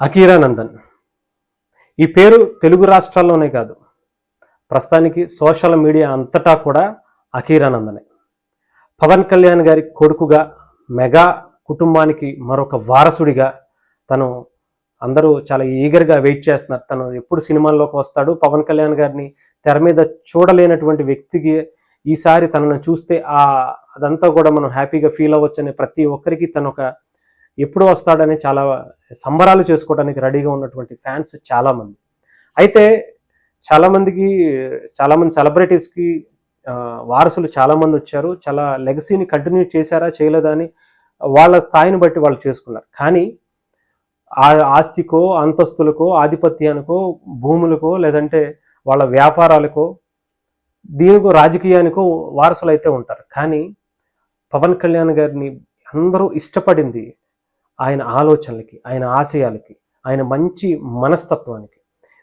అకీరానందన్ ఈ పేరు తెలుగు రాష్ట్రాల్లోనే కాదు ప్రస్తుతానికి సోషల్ మీడియా అంతటా కూడా అకీరానందనే పవన్ కళ్యాణ్ గారి కొడుకుగా మెగా కుటుంబానికి మరొక వారసుడిగా తను అందరూ చాలా ఈగర్గా వెయిట్ చేస్తున్నారు. తను ఎప్పుడు సినిమాల్లోకి వస్తాడు పవన్ కళ్యాణ్ గారిని తెర మీద చూడలేనటువంటి వ్యక్తికి ఈసారి తనను చూస్తే ఆ అదంతా కూడా మనం హ్యాపీగా ఫీల్ అవ్వచ్చని ప్రతి ఒక్కరికి తను ఒక ఎప్పుడు వస్తాడని చాలా సంబరాలు చేసుకోవడానికి రెడీగా ఉన్నటువంటి ఫ్యాన్స్ చాలామంది. అయితే చాలామందికి చాలామంది సెలబ్రిటీస్కి వారసులు చాలామంది వచ్చారు. చాలా లెగసీని కంటిన్యూ చేశారా చేయలేదా అని వాళ్ళ స్థాయిని బట్టి వాళ్ళు చేసుకున్నారు. కానీ ఆ ఆస్తికో అంతస్తులకో ఆధిపత్యానికో భూములకో లేదంటే వాళ్ళ వ్యాపారాలకో దీనికో రాజకీయానికో వారసులు అయితే ఉంటారు. కానీ పవన్ కళ్యాణ్ గారిని అందరూ ఇష్టపడింది ఆయన ఆలోచనలకి ఆయన ఆశయాలకి ఆయన మంచి మనస్తత్వానికి.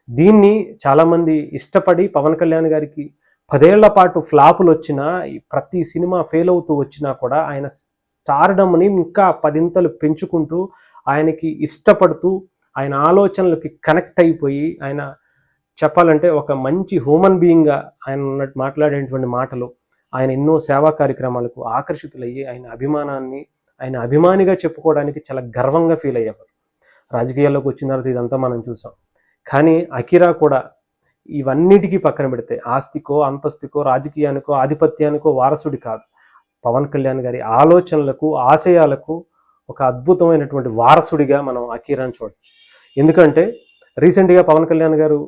దీన్ని చాలామంది ఇష్టపడి పవన్ కళ్యాణ్ గారికి పదేళ్ళ పాటు ఫ్లాపులు వచ్చినా ప్రతి సినిమా ఫెయిల్ అవుతూ వచ్చినా కూడా ఆయన స్టార్డమ్ని ఇంకా పదింతలు పెంచుకుంటూ ఆయనకి ఇష్టపడుతూ ఆయన ఆలోచనలకి కనెక్ట్ అయిపోయి ఆయన చెప్పాలంటే ఒక మంచి హ్యూమన్ బీయింగ్గా ఆయన ఉన్నట్టు మాట్లాడేటువంటి మాటలు ఆయన ఎన్నో సేవా కార్యక్రమాలకు ఆకర్షితులయ్యి ఆయన అభిమానాన్ని ఆయన అభిమానిగా చెప్పుకోవడానికి చాలా గర్వంగా ఫీల్ అయ్యేవారు. రాజకీయాల్లోకి వచ్చిన తర్వాత ఇదంతా మనం చూసాం. కానీ అకిరా కూడా ఇవన్నిటికీ పక్కన పెడితే ఆస్తికో అంతస్తుకో రాజకీయానికో ఆధిపత్యానికో వారసుడి కాదు. పవన్ కళ్యాణ్ గారి ఆలోచనలకు ఆశయాలకు ఒక అద్భుతమైనటువంటి వారసుడిగా మనం అకీరాని చూడవచ్చు ఎందుకంటే రీసెంట్గా పవన్ కళ్యాణ్ గారు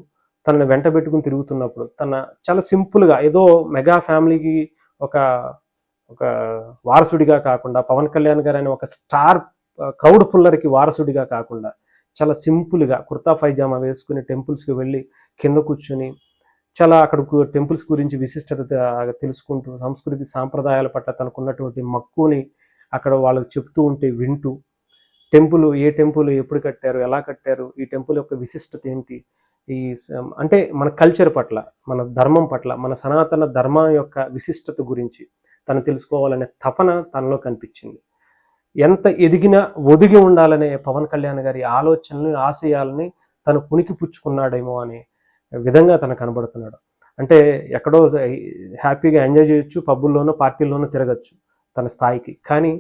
తనని వెంట పెట్టుకుని తిరుగుతున్నప్పుడు తన చాలా సింపుల్గా ఏదో మెగా ఫ్యామిలీకి ఒక ఒక వారసుడిగా కాకుండా పవన్ కళ్యాణ్ గారు అనే ఒక స్టార్ క్రౌడ్ పుల్లర్కి వారసుడిగా కాకుండా చాలా సింపుల్గా కుర్తా పైజామా వేసుకుని టెంపుల్స్కి వెళ్ళి కింద కూర్చొని చాలా అక్కడ టెంపుల్స్ గురించి విశిష్టత తెలుసుకుంటూ సంస్కృతి సాంప్రదాయాల పట్ల తనకున్నటువంటి మక్కువని అక్కడ వాళ్ళకి చెప్తూ ఉంటే వింటూ టెంపుల్ ఏ టెంపుల్ ఎప్పుడు కట్టారు ఎలా కట్టారు ఈ టెంపుల్ యొక్క విశిష్టత ఏంటి ఈ స- అంటే మన కల్చర్ పట్ల మన ధర్మం పట్ల మన సనాతన ధర్మం యొక్క విశిష్టత గురించి తను తెలుసుకోవాలనే తపన తనలో కనిపించింది. ఎంత ఎదిగినా ఒదిగి ఉండాలనే పవన్ కళ్యాణ్ గారి ఆలోచనల్ని ఆశయాలని తను కునికి పుచ్చుకున్నాడేమో అనే విధంగా తను కనబడుతున్నాడు. అంటే ఎక్కడో హ్యాపీగా ఎంజాయ్ చేయొచ్చు పబ్బుల్లోనో పార్టీల్లోనో తిరగచ్చు తన స్థాయికి. కానీ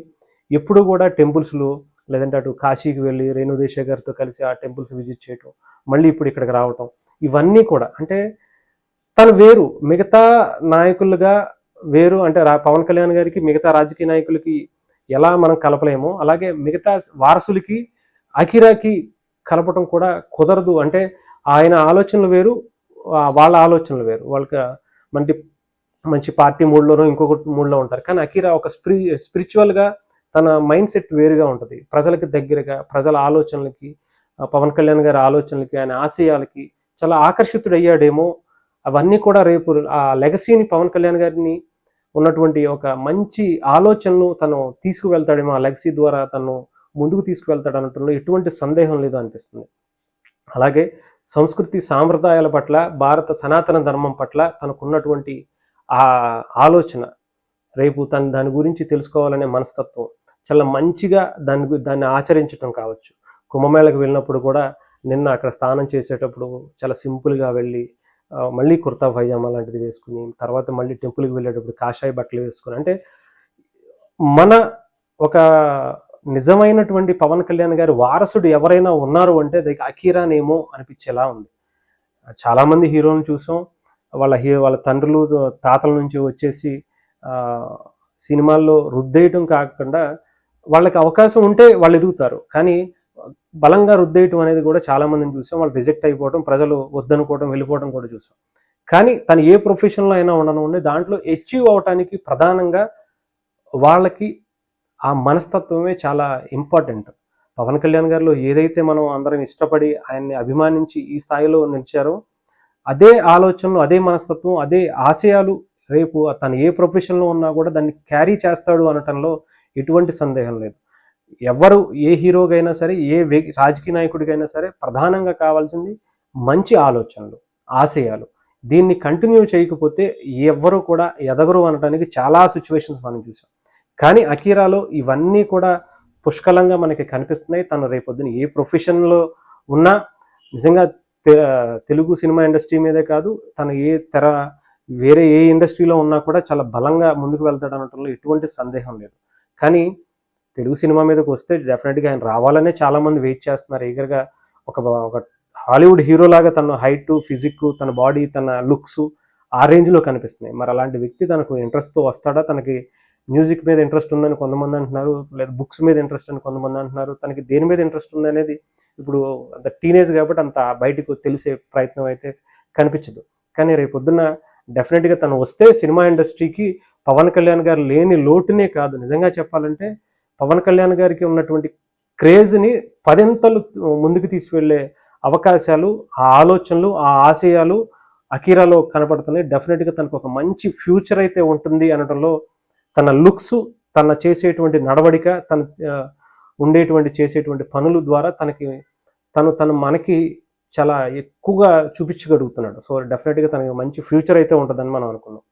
ఎప్పుడు కూడా టెంపుల్స్లో లేదంటే అటు కాశీకి వెళ్ళి రేణుదేశ గారితో కలిసి ఆ టెంపుల్స్ విజిట్ చేయటం మళ్ళీ ఇప్పుడు ఇక్కడికి రావటం ఇవన్నీ కూడా అంటే తను వేరు. మిగతా నాయకులుగా వేరు అంటే పవన్ కళ్యాణ్ గారికి మిగతా రాజకీయ నాయకులకి ఎలా మనం కలపలేమో అలాగే మిగతా వారసులకి అఖిరాకి కలపటం కూడా కుదరదు. అంటే ఆయన ఆలోచనలు వేరు వాళ్ళ ఆలోచనలు వేరు. వాళ్ళకి మంచి మంచి పార్టీ మూడ్లోనో ఇంకొక మూడ్లో ఉంటారు. కానీ అఖిరా ఒక స్పిరి స్పిరిచువల్గా తన మైండ్ సెట్ వేరుగా ఉంటుంది. ప్రజలకి దగ్గరగా ప్రజల ఆలోచనలకి పవన్ కళ్యాణ్ గారి ఆలోచనలకి ఆయన ఆశయాలకి చాలా ఆకర్షితుడయ్యాడేమో. అవన్నీ కూడా రేపు ఆ లెగసీని పవన్ కళ్యాణ్ గారిని ఉన్నటువంటి ఒక మంచి ఆలోచనను తను తీసుకువెళ్తాడేమో ఆ లెగసీ ద్వారా తను ముందుకు తీసుకువెళ్తాడు అనటంలో ఎటువంటి సందేహం లేదు అనిపిస్తుంది. అలాగే సంస్కృతి సాంప్రదాయాల పట్ల భారత సనాతన ధర్మం పట్ల తనకున్నటువంటి ఆ ఆలోచన రేపు తను దాని గురించి తెలుసుకోవాలనే మనస్తత్వం చాలా మంచిగా దాని గు- దాన్ని ఆచరించడం కావచ్చు. కుంభమేళకు వెళ్ళినప్పుడు కూడా నిన్న అక్కడ స్నానం చేసేటప్పుడు చాలా సింపుల్గా వెళ్ళి మళ్ళీ కుర్తా పైజామా లాంటిది వేసుకుని తర్వాత మళ్ళీ టెంపుల్కి వెళ్ళేటప్పుడు కాషాయ బట్టలు వేసుకుని అంటే మన ఒక నిజమైనటువంటి పవన్ కళ్యాణ్ గారి వారసుడు ఎవరైనా ఉన్నారు అంటే అది అఖీరానేమో అనిపించేలా ఉంది. చాలామంది హీరోలను చూసాం వాళ్ళ హీ వాళ్ళ తండ్రులు తాతల నుంచి వచ్చేసి సినిమాల్లో రుద్దేయటం కాకుండా వాళ్ళకి అవకాశం ఉంటే వాళ్ళు ఎదుగుతారు. కానీ బలంగా రుద్దేయటం అనేది కూడా చాలా మందిని చూసాం. వాళ్ళు రిజెక్ట్ అయిపోవడం ప్రజలు వద్దనుకోవడం వెళ్ళిపోవడం కూడా చూసాం. కానీ తను ఏ ప్రొఫెషన్లో అయినా ఉండను దాంట్లో అచీవ్ అవటానికి ప్రధానంగా వాళ్ళకి ఆ మనస్తత్వమే చాలా ఇంపార్టెంట్ పవన్ కళ్యాణ్ గారిలో ఏదైతే మనం అందరం ఇష్టపడి ఆయన్ని అభిమానించి ఈ స్థాయిలో నిలిచారో అదే ఆలోచనలు అదే మనస్తత్వం అదే ఆశయాలు రేపు తను ఏ ప్రొఫెషన్లో ఉన్నా కూడా దాన్ని క్యారీ చేస్తాడు అనటంలో ఎటువంటి సందేహం లేదు. ఎవరు ఏ హీరోగైనా సరే ఏ రాజకీయ నాయకుడికైనా సరే ప్రధానంగా కావాల్సింది మంచి ఆలోచనలు ఆశయాలు. దీన్ని కంటిన్యూ చేయకపోతే ఎవ్వరూ కూడా ఎదగరు అనడానికి చాలా సిచ్యువేషన్స్ మనం చూసాం. కానీ అకీరాలో ఇవన్నీ కూడా పుష్కలంగా మనకి కనిపిస్తున్నాయి. తను రేపొద్దున ఏ ప్రొఫెషన్లో ఉన్నా నిజంగా తె- తెలుగు సినిమా ఇండస్ట్రీ మీదే కాదు తను ఏ తెర వేరే ఏ ఇండస్ట్రీలో ఉన్నా కూడా చాలా బలంగా ముందుకు వెళ్తాడు అనటంలో ఎటువంటి సందేహం లేదు. కానీ తెలుగు సినిమా మీదకి వస్తే డెఫినెట్గా ఆయన రావాలనే చాలామంది వెయిట్ చేస్తున్నారు. ఈగర్గా ఒక ఒక హాలీవుడ్ హీరో లాగా తన హైట్ ఫిజిక్ తన బాడీ తన లుక్స్ ఆ రేంజ్లో కనిపిస్తున్నాయి. మరి అలాంటి వ్యక్తి తనకు ఇంట్రెస్ట్తో వస్తాడా? తనకి మ్యూజిక్ మీద ఇంట్రెస్ట్ ఉందని కొంతమంది అంటున్నారు. లేదా బుక్స్ మీద ఇంట్రెస్ట్ అని కొంతమంది అంటున్నారు. తనకి దేని మీద ఇంట్రెస్ట్ ఉంది అనేది ఇప్పుడు అంత టీనేజ్ కాబట్టి అంత బయటకు తెలిసే ప్రయత్నం అయితే కనిపించదు. కానీ రేపు పొద్దున్న డెఫినెట్గా తను వస్తే సినిమా ఇండస్ట్రీకి పవన్ కళ్యాణ్ గారు లేని లోటునే కాదు. నిజంగా చెప్పాలంటే పవన్ కళ్యాణ్ గారికి ఉన్నటువంటి క్రేజ్ని పదింతలు ముందుకు తీసుకువెళ్ళే అవకాశాలు ఆ ఆలోచనలు ఆ ఆశయాలు అకీరాలో కనపడుతున్నాయి. డెఫినెట్గా తనకు ఒక మంచి ఫ్యూచర్ అయితే ఉంటుంది అనడంలో తన లుక్స్ తన చేసేటువంటి నడవడిక తన ఉండేటువంటి చేసేటువంటి పనులు ద్వారా తనకి తను తను మనకి చాలా ఎక్కువగా చూపించగలుగుతున్నాడు. సో డెఫినెట్గా తనకి మంచి ఫ్యూచర్ అయితే ఉంటుందని మనం అనుకున్నాం.